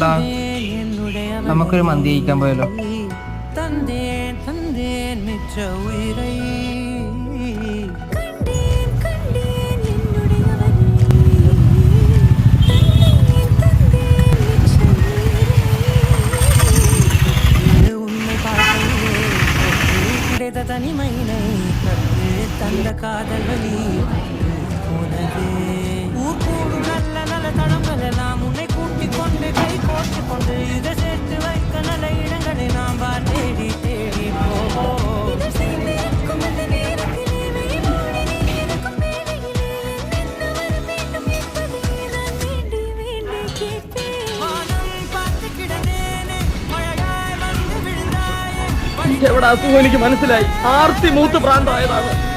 ചേട്ടാ നമുക്കൊരു മന്തി കഴിക്കാൻ പോയാലോ தனிமையினை தந்த காதல் வழி എവിടെ അസുഖം എനിക്ക് മനസ്സിലായി. ആർത്തി മൂത്ത് ഭ്രാന്തായതാണ്.